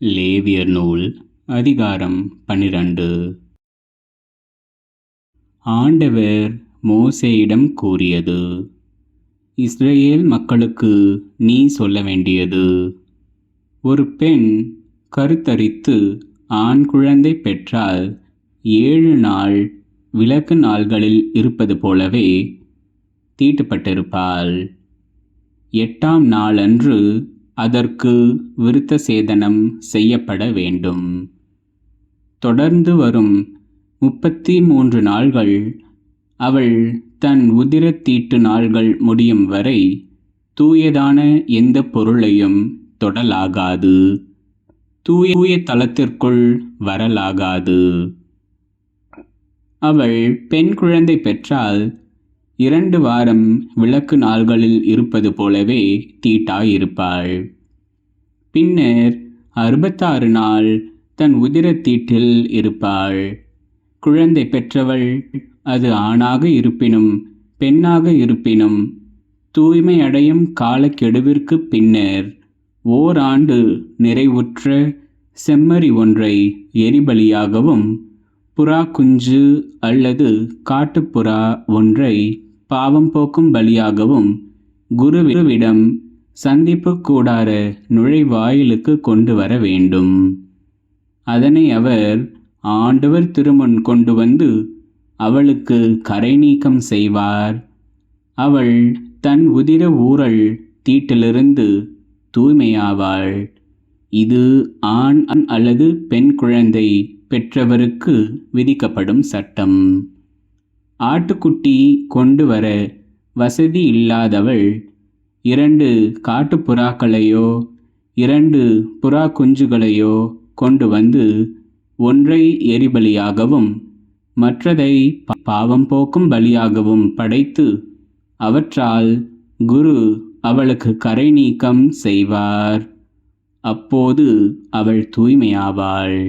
லேவியர் நூல் அதிகாரம் பன்னிரண்டு. ஆண்டவர் மோசேயிடம் கூறியது இஸ்ரேல் மக்களுக்கு நீ சொல்ல வேண்டியது. ஒரு பெண் கருத்தரித்து ஆண் குழந்தை பெற்றால் ஏழு நாள் விளக்கு நாள்களில் இருப்பது போலவே தீட்டுப்பட்டிருப்பாள். எட்டாம் நாளன்று அதற்கு விருத்த சேதனம் செய்யப்பட வேண்டும். தொடர்ந்து வரும் முப்பத்தி மூன்று நாள்கள் அவள் தன் உதிரத்தீட்டு நாள்கள் முடியும் வரை தூயதான எந்த பொருளையும் தொடலாகாது. தூய தூய தளத்திற்குள் வரலாகாது. அவள் பெண் குழந்தை பெற்றால் இரண்டு வாரம் விளக்கு நாள்களில் இருப்பது போலவே தீட்டாயிருப்பாள். பின்னர் அறுபத்தாறு நாள் தன் உதிரத்தீட்டில் இருப்பாள். குழந்தை பெற்றவள் அது ஆணாக இருப்பினும் பெண்ணாக இருப்பினும் தூய்மை அடையும் காலக்கெடுவிற்கு பின்னர் ஓராண்டு நிறைவுற்ற செம்மறி ஒன்றை எரிபலியாகவும் புறா குஞ்சு அல்லது காட்டுப்புறா ஒன்றை பாவம் போக்கும் பலியாகவும் குருவிடம் சந்திப்பு கூடார நுழைவாயிலுக்கு கொண்டு வர வேண்டும். அதனை அவர் ஆண்டவர் திருமுன் கொண்டு வந்து அவளுக்கு கரை நீக்கம் செய்வார். அவள் தன் உதிர ஊரல் தீட்டிலிருந்து தூய்மையாவாள். இது ஆண் அல்லது பெண் குழந்தை பெற்றவருக்கு விதிக்கப்படும் சட்டம். ஆட்டுக்குட்டி கொண்டு வர வசதி இல்லாதவள் இரண்டு காட்டுப்புறாக்களையோ இரண்டு புறா குஞ்சுகளையோ கொண்டு வந்து ஒன்றை எரிபலியாகவும் மற்றதை பாவம் போக்கும் பலியாகவும் படைத்து அவற்றால் குரு அவளுக்கு கரை நீக்கம் செய்வார். அப்போது அவள் தூய்மையாவாள்.